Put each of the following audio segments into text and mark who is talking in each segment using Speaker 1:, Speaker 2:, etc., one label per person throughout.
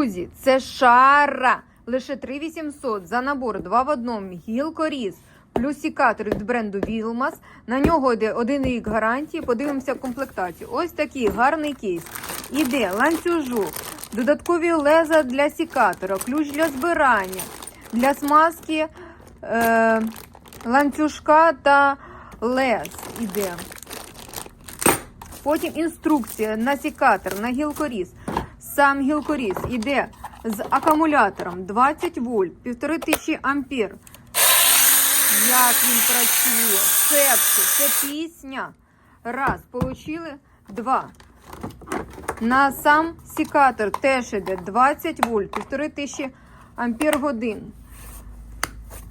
Speaker 1: Друзі, це шара. Лише 3800 за набор 2 в одному гілкоріз плюс сікатор від бренду Vilmas. На нього йде один рік гарантії. Подивимося комплектацію. Ось такий гарний кейс. Іде ланцюжок, додаткові леза для сікатора, ключ для збирання, для смазки е, ланцюжка та лез іде. Потім інструкція на сікатор, на гілкоріз. Сам гілкоріз іде з акумулятором 20 вольт, 1500 ампер. Як він працює? Цепки, це пісня. Раз, получили. Два. На сам сікатор теж іде 20 вольт, 1500 ампер годин.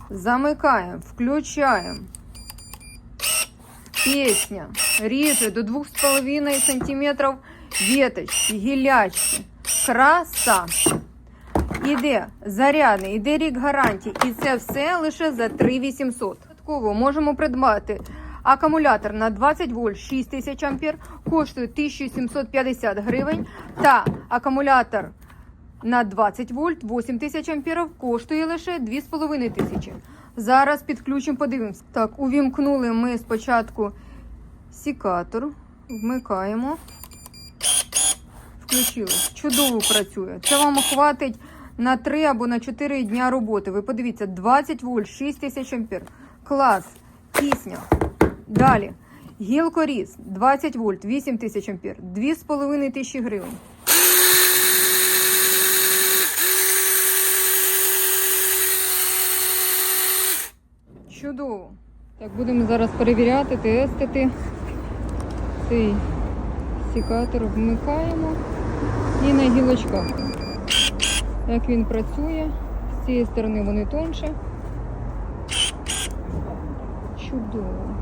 Speaker 1: Замикаємо, включаємо. Песня. Ріже до 2,5 см веточки, гілячки. Краса. Іде зарядний, іде рік гарантії. І це все лише за 3800. Додатково можемо придбати акумулятор на 20 вольт 6000 ампер, коштує 1750 гривень. Та акумулятор на 20 вольт 8000 амперів коштує лише 2500. Зараз підключимо, подивимося. Так, увімкнули ми спочатку сікатор, вмикаємо. Включили. Чудово працює. Це вам хватить на 3 або на 4 дня роботи. Ви подивіться, 20 вольт, 6000 ампер. Клас, пісня. Далі. Гілкоріз 20 вольт, 8000 ампер, 2500 гривень. Чудово. Так, будемо зараз перевіряти, тестити. Цей сікатор вмикаємо і на гілочках. Як він працює, з цієї сторони вони тонше. Чудово.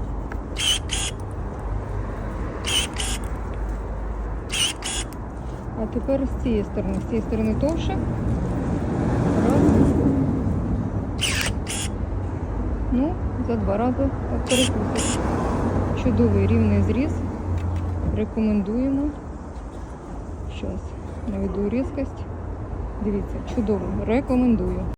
Speaker 1: А тепер з цієї сторони. З цієї сторони товше. Ну, за два рази так перекусить. Чудовий рівний зріз. Рекомендуємо. Щас наведу різкость. Дивіться, чудово. Рекомендую.